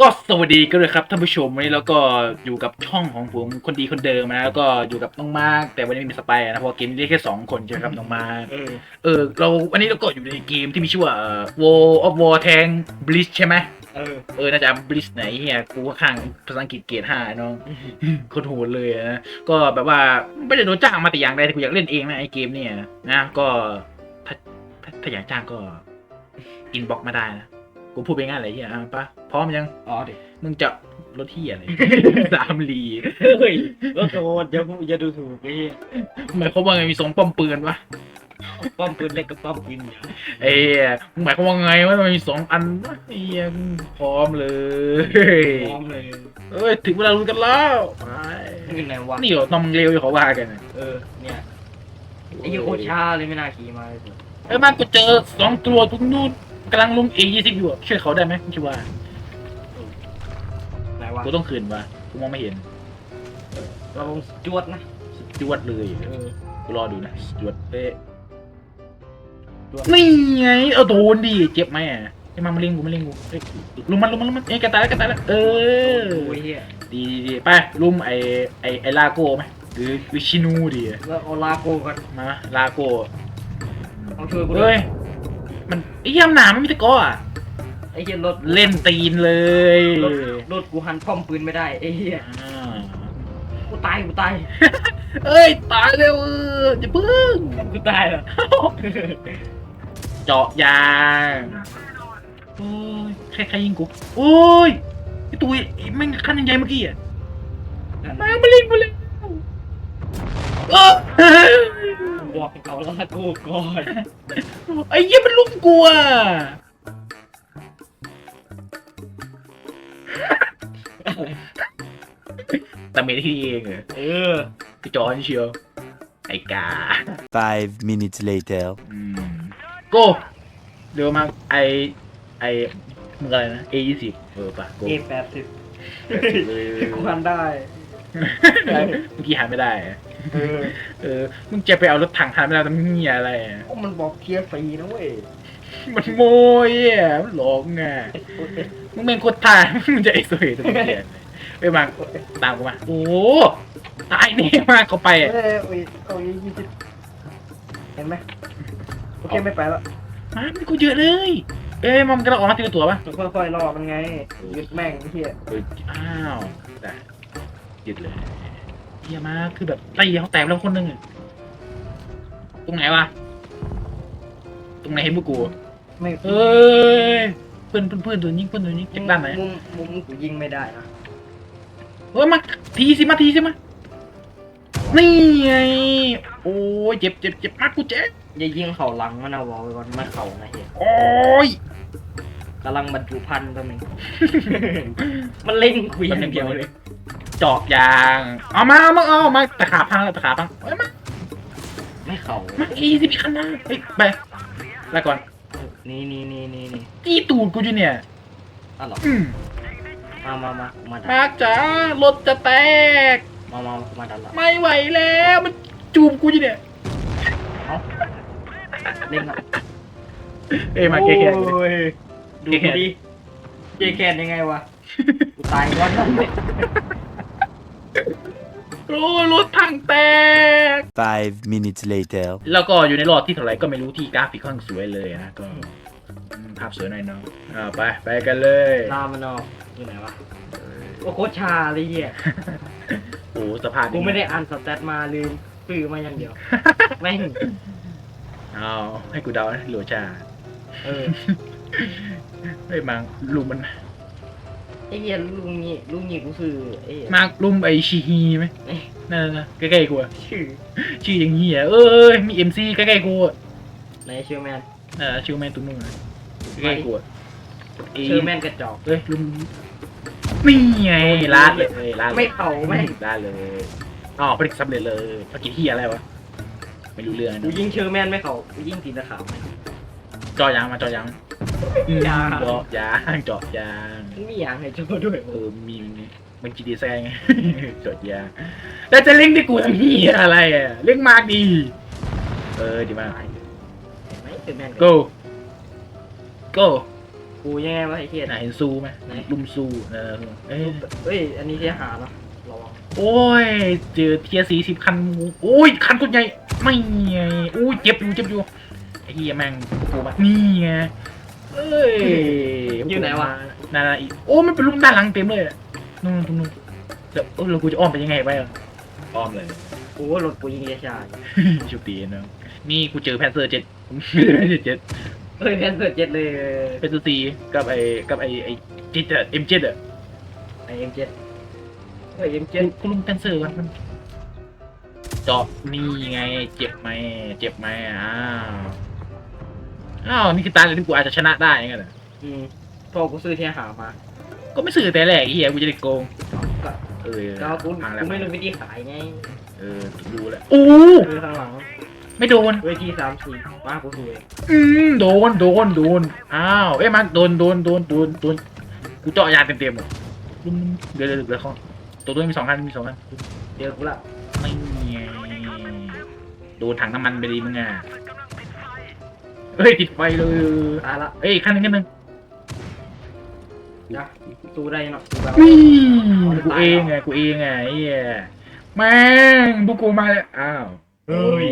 ก็สวัสดีกันเลยครับท่านผู้ชมวันนี้เราก็อยู่กับช่องของผมคนดีคนเดิมนะแล้วก็อยู่กับน้องมาร์กแต่วันนี้ไม่มีสไปร์นะเพราะว่าเกมนี้ได้แค่สองคนใช่ไหมครับน้องมาร์กเออเออเราวันนี้เราก็อยู่ในเกมที่มีชื่อว่า War of War Tank Blitz ใช่ไหมเออเออน่าจะ Blitz ไหนเฮียกูก็ข้างภาษาอังกฤษเกรดห้าน้องคนโหดเลยนะก็แบบว่าไม่ได้โดนจ้างมาแต่อย่างใดแต่กูอยากเล่นเองนะไอเกมเนี่ยนะก็ถ้าถ้าถ้าอยากจ้างก็อินบ็อกมาได้นะ กูพูดไปง่ายเลยเฮียอะปะพร้อมยัง อ๋อดิมึงจะรถที่อะไร สามลีเฮ้ยรถโดนอย่าพูดอย่าดูถูกไอ้เหี้ยหมายความว่าไงมีสองป้อมปืนวะป้อมปืนเล็กกับป้อมปืนใหญ่เอ้ยมึงหมายความว่าไงว่ามันมีสองอันวะไอ้เหี้ยพร้อมเลยพร้อมเลยเอ้ยถึงเวลาลุ้นกันแล้วไปนี่ไหนวะนี่เหรอน้องมึงเร็วอยู่เขาว่ากันนะเออเนี่ยไอ้เหี้ยโคตรช้าเลยไม่น่าขี่มาเลยเอ้ยมันกูเจอสองตัวตรงนู้น กำลังลงเอยี่สิบอยู่อะช่วยเขาได้ไหมมึงคิดว่าไหนวะกูต้องคืนวะกูมองไม่เห็นเราลงจวดนะจวดเลยเออกูรอดูนะจวดเป๊ะจวดนี่ไงเอาโดนดิเจ็บไหมอะไอ้มามาเล่งกูมาเล่งกูเอ้ยลุมมันลุมมันลุมมันเอ้ยแกตายแล้วแกตายแล้วเออโอ้ยเหี้ยดีดีดีไปลุมไอไอไอลาโก้ไหมหรือหรือชินูดีแล้วเอาลาโกกันมาลาโก้เอาช่วยกูด้เฮ้วยย มันไอ้เหี้ยมนหนามันมีแตะกร้ออะไอ้เหี้ยรถเล่นตีนเลยรถรถกูหันป้อมปืนไม่ได้ไอ้เหี้ยอ่ากูตายกูตายเอ้ยตายเร็วเออจะพึ่งกูตายเหรอ เจาะยางโอ้ยใครใครยิงกูโอ้ยไอตัวไอ้แม่งขั้นยังไงเมื่อกี้อะมามาเล่นมาเล่นเออ บอกให้เขาลาโกก่อนไอ้เหี้ยมันลุมกูอะแต่เมทที่เองเหรอเออกระจอนเชียว ไอ้กา Five minutes later. อืมโก้เร็วมากไอไอมึงอะไรนะ A ยี่สิบเออปะโก้เอแปดสิบเลยกูหันได้ เมื่อกี้หาไม่ได้อะ เออเออมึงจะไปเอารถถังทันไม่ได้แต่มึงมีอะไรอะโอ้มันบอกเทียร์ฟรีนะเว้ยมันโมยอะมันหลอกไงมึงเป็นคนตายมึงจะเอ็กซ์เรย์ตัวเองไปมาตามกูมาโอ้ตายแน่มากเขาไปอะเอ้ยโอ้ยโอ้ยยี่สิบเห็นไหมโอเคไม่ไปแล้วมามันกูเยอะเลย เอ้ยมันกำลังออกมาทีละตัวปะค่อยๆรอมันไงยึดแม่งไอ้เหี้ยเอออ้าวแต่ยึดเลย เฮียมากคือแบบไล่เขาแตกแล้วคนหนึงอะตรงไหนวะ ตรงไหนเห็นพวกกูไม่เอ้ยเพื่อนเพื่อนเพื่อนตัวยิงเพื่อนตัวยิงจากด้านไหนมุมมุมกูยิงไม่ได้นะเฮ้ยมาทีสิมาทีสิมานี่ไงโอ้ยเจ็บเจ็บเจ็บมากกูเจ็บอย่ายิงเข่าหลังมันเอาวอลไว้ก่อนมาเข่านะเฮียโอ้ยกำลังบรรจุพันตัวหนึงมันเล่งคุยแป๊บอนึย่างงเดีเดียยววเลเลยยเจาะยาง เอามาเอามาเอามาตะขาพังแล้วตะขาพังเอ้ยมาไม่เข่ามาอีสิพี่คันหน้าเฮ้ยไปแล้วก่อนนี่นี่นี่นี่นี่จี้ตูดกูอยู่เนี่ยอะเหรออืมมามามากูมาดันมากจ๋ารถจะแตก มามากูมาดันละไม่ไหวแล้วมันจูบกูอยู่เนี่ยเอ้าเล่นละเอ้ยมาแก้แค้นโอ้ยดูแก้แค้นดิเจแคนยังไงวะกูตายก่อนแล้วเนี่ย โอ้ยรถถังแตก Five minutes later. แล้วก็อยู่ในรอบที่เท่าไหร่ก็ไม่รู้ที่กราฟิกค่อนข้างสวยเลยนะก็อืมภาพสวยหน่อยเนาะอ่าไปไปกันเลย ลามันออกอยู่ไหนวะโอ้โคตรชาเลยเฮียโอ้สภาพกูไม่ได้อ่านสแตทมาลืมปื้อมาอย่างเดียวแม่งเอาให้กูเดานะหลวชา เออ เฮ้ยมังลุมมัน ไอ้เหี้ยลุงนี่ลุงนี่กูคือไอ้เหี้ยมากลุมไอชีฮีไหมเอ้ยนั่นน่ะใกล้ๆกูอะชื่อชื่ออย่างเงี้ยเอ้ยมีเอ็มซีใกล้ๆกูอะไหนเชอร์แมนน่ะชื่อแม่ตุ้มนุ่งใกล้ๆกูอะเอ้ยเชอร์แมนกระจอกเฮ้ยลุมนี่ไงลาดเลยลาดเลยไม่เอาแม่งลาดเลยอ๋อผลิตสำเร็จเลยภารกิจที่อะไรวะไม่รู้เรื่องกูนะยิงเชอร์แมนไม่เขากูยิงตีนตะขาวแม่งจอยางมาจอยาง ยางเจาะยางเจาะยางมันมีอย่างให้โชว์ด้วยเออมีมีมันจีดีแซงไงเจาะยางแล้วจะเล่งได้กูทำเหี้ยอะไรอะเล่งมากดีเออดีมากเห็นไหมเชอร์แมน go go กกูยังไงวะไอ้เหี้ยไหนเห็นซูไหมไหนลุมซูเออเอ้ยเฮ้ยอันนี้เสียหาเนาะระวังโอ้ยเจอเทียสี่สิบคันโอ้ยคันคนใหญ่ไม่ไงโอ้ยเจ็บอยู่เจ็บอยู่ไอ้เหี้ยแม่งกูมานี่ไง เอ้ยอยู่ไหนวะนั่นๆอีกโอ้มันเป็นลุมด้านหลังเต็มเลยอะนู่นตรงนู้นเดี๋ยวเออแล้วกูจะอ้อมไปยังไงไปอะอ้อมเลยกูว่ารถกูยิงเยชาอยู่ชุบตีนะนี่กูเจอแพนเซอร์เจ็ดเจ็ดเฮ้ยแพนเสิร์ตเจ็ดเลยแพนเซอร์ซีกับไอ้กับไอ้ไอ้เจ็ดอะเอ็มเจ็ดอะไอเอ็มเจ็ดเฮ้ยเอ็มเจ็กูดกูลุมแพนเซอร์กันมันเจาะนี่ไงเจ็บไหมเจ็บไหมอ้าว อ้าวนี่คือตาเลยที่กูอาจจะชนะได้ยังไงล่ะอืมพอกูซื้อเทียหามาก็ไม่ซื้อแต่แรกไอ้เฮียกูจะได้โกงก็เออก็กูพังแล้วกูไม่รู้วิธีขายไงเออดูแล้วอู้ซื้อข้างหลังไม่โดนเวทีสามสี่มากูซื้อเองอืมโดนโดนโดนอ้าวเอ้ยมันโดนโดนโดนโดนโดนกูเจาะยางเต็มๆเลยอืมเดี๋ยวเดี๋ยวเดี๋ยวเขาตัวตัวมีสองคันมีสองคันเดี๋ยวกูละไม่ไงโดนถังน้ำมันไปดีมึงอะ เฮ้ยติดไฟเลยตายละเอ้ยอีกคันหนึงคันหนึงนะสู้ได้เนาะสู้แบบนี่กูเองไงกูเองไงไอ้เหี้ยแม่งบุกกูมาเลยอ้าวเฮ้ย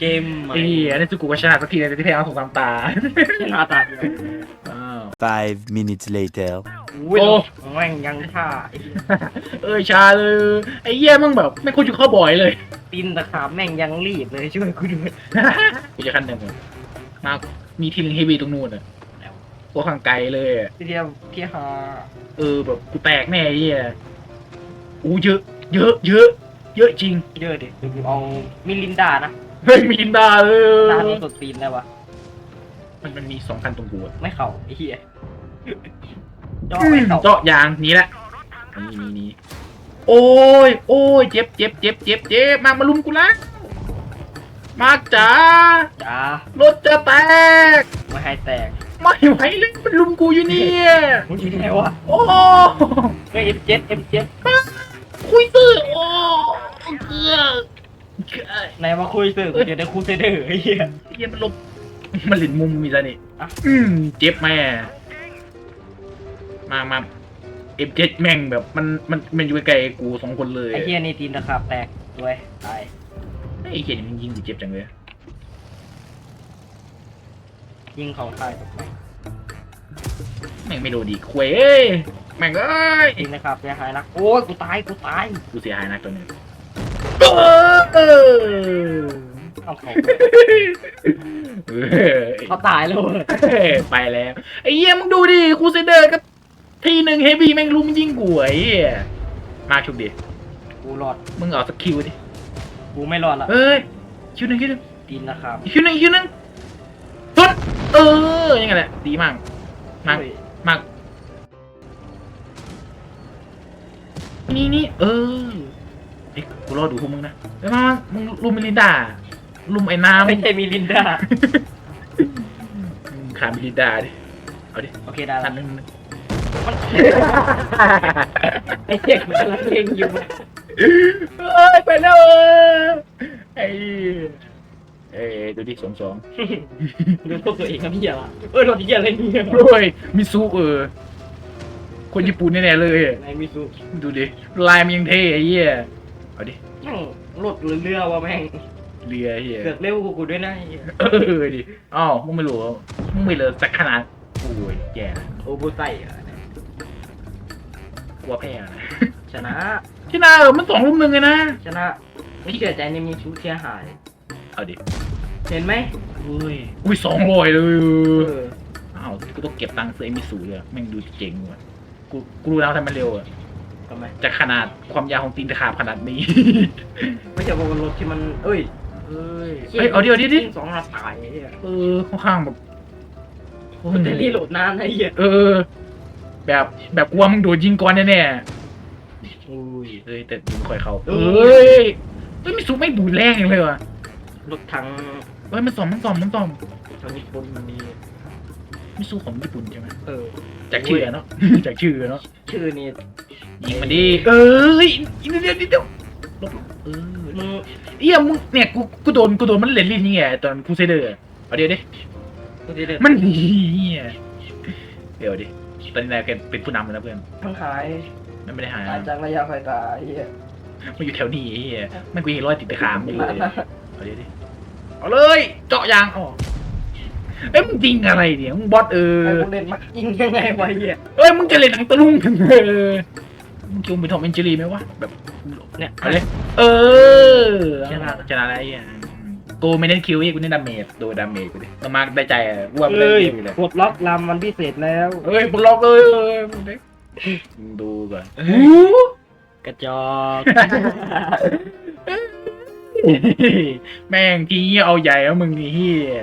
เกมใหม่ไอ้เหี้ยนี่สุกูก็ชนะสักทีเลยที่แพ้เอาสองสามตาชนะตาเดียวอ้าว Five minutes later. อุ้ยโอ้แม่งยังท่าไอ้เหี้ยเอ้ยชาเลยไอ้เหี้ยมึงแบบไม่ควรจะเข้าบ่อยเลยตีนตะขาบแม่งยังรีบเลยช่วยกูด้วยกูจะคันหนึ่งอะ มามีทีนึงเฮฟวีตรงนู้นอะพวกข้างไกลเลยอะพี่เทียมเทียหาเออแบบกูแตกแน่ไอ้เหี้ยอู้เยอะ เยอะ เยอะ เยอะจริงเยอะดิเดี๋ยวกูเอามิลินดานะเฮ้ยมีลินดาเลยดาโดนตดตีนได้วะมันมันมีสองคันตรงกูอะไม่เข่าไอ้เหี้ยจ่อไม่เข่าเจาะยางหนี้ละนี่นี่นี่โอ้ยโอ้ยเจ็บเจ็บเจ็บเจ็บเจ็บมามาลุมกูละ มาจ๋าจ้ารถจะแตก ไม่ให้แตกไม่ไหวเลยมันลุมกูอยู่เนี่ยมึงอยู่ไหนวะโอ้เฮ้ยเอ็มเจ็ดเอ็มเจ็ดคุยตื้อโอ้เกลือเกลือไหนมาคุยสื่อกูจะได้คูเซเดอร์ไอ้เหี้ยเฮียมันหลบมันหลินมุมมีซะนี่อะอืมเจ็บแม่มามาเอ็มเจ็ดแม่งแบบมันมันมันอยู่ไกลๆกูสองคนเลยไอ้เหี้ยนี่ตีนตะขาบแตกด้วยตาย ไอ้เฮียนี่มันยิงกูเจ็บจังเลยยิงเขาตายแม่งไม่โดนดีควยเอ้ยแม่งเอ้ยตีนตะขาบเสียหายนะโอ้ยกูตายกูตายกูเสียหายหนักตัวนี้เออเออเอาเขาเออเขาตายแล้วเว้ยเฮ้ยไปแล้วไอ้เหี้ยมึงดูดิครูเซเดอร์ก็ทีหนึ่งเฮฟวี่แม่งลุมยิงกูไอ้เหี้ยมาชุบดิกูรอดมึงเอาสกิลดิ กูไม่รอดละเอ้ยคิวหนึ่งคิวหนึ่งตีนตะขาบอีกคิวหนึ่งอีกคิวหนึ่งสุดเออยังไงแหละดีมากมากเฮ้ยมากนี่นี่เออไอ้ยกูรอดูพวกมึงนะเอ้ยมามามึงลุมมิลินดาลุมไอ้น้ำไม่ใช่มิลินดามึงขามิลินดาดิเอาดิโอเคได้ทัละนหนึ่งมันไอ้เด็กมันกำลังเล่นอยู่ เอ้ยไปแล้วเออไอ้เอ้ยดูดิสองสองดูพวกตัวเองนะพี่อะไรเออรถเหี้ยอะไรเนี่ยโอ้ยมิซูเออ คนญี่ปุ่นแน่ๆเลยนายมิซูดูดิลายมันยังเท่ไอ้เหี้ยเอาดิแม่งรถหรือเรือวะแม่งเรือไอ้เหี้ยเกือกเร็วกว่ากูด้วยนะไอ้เหี้ยเออดิอ้าวมึงไม่รู้เหรอมึงไม่เลยสักขนาดโอ้ยแย่ละโอบูไซอะกลัวแพ้นะชนะ ที่น่าเออมันสองลุมหนึ่งเลยนะ ชนะไม่เชื่อใจในมีชูเสียหาย เอาดิเห็นไหมเฮ้ยอุ้ยสองร้อยเลยเอออ้าวกูต้องเก็บตังค์ซื้อไอ้มิสูเลยอะแม่งดูเจ๋งว่ะกูกูรู้แล้วทำไมมันเร็วอะทำไมจากขนาดความยาวของตีนตะขาบขนาดนี้ ไม่ใช่ว่ารถที่มัน เอ้ยเอ้ยเฮ้ยเอาดิเอาดิเอาดิ สองนัดตายไอ้เหี้ยเออค่อนข้างแบบโอ้ยมันจะรีโหลดนานไอ้เหี้ยเออ แบบแบบกลัวมึงโดนยิงก่อนแน่ อุ้ยๆเอ้ยแต่ยิงคอยเขาเอเอ้อยเฮ้ยมิสูไม่ดูดแรงเลยว่ะรถถังเฮ้ยมันซ่อมมันซ่อมมันซ่อมทางญี่ปุ่นมันมีมิสูของญี่ปุ่นใช่ไหมเออจากชื่อเนาะจากชื่อเนาะชื่อนี่ยิงมันดีเอ้ยอีกนิดเดียวนิดเดียวลบเออมึงเอี้ยมึงเนี่ยกูกูโดนกูโดนมันเล่นลิ้นนี่ไงตอนกูเซเดอร์เอาเดี๋ยวดิกูจะเดินมันเหี้ยเดี๋ยวดิตอนนี้นายเป็นผู้นำเลยนะเพื่อนมันหาย มันไม่ได้หายหายจากระยะสายตาไอ้เหี้ยมันอยู่แถวนี้ไอ้เฮียมันกูเห็นรอยติดตะขามอยู่เลยเอาดิดิเอาเลย เจาะยางออกเอ้ยมึงจริงอะไรเนี่ยมึงบอสเออไอ้พวกเล่นมักยิงยังไงวะไอ้เหี้ยเอ้ยมึงจะเล่นหนังตะลุงเออมึงคิดวาเป็นทอมเอนเจอรี่ไหมวะแบบเนี่ยเอาเลยเออชนะชนะอะไรอะกูไม่เน้นคิวอีกกูเน้นดาเมจดูดาเมจกูดิต้องมาได้ใจอะกูว่ามันได้เอ้ยเกมอยู่เลยปลดล็อกลำมันพิเศษแล้วเฮ้ยมึงล็อกเลยเออ มึงดิมึงดูก่อนกระจอกแม่งทีเอาใหญ่แล้วมึงนี่เฮีย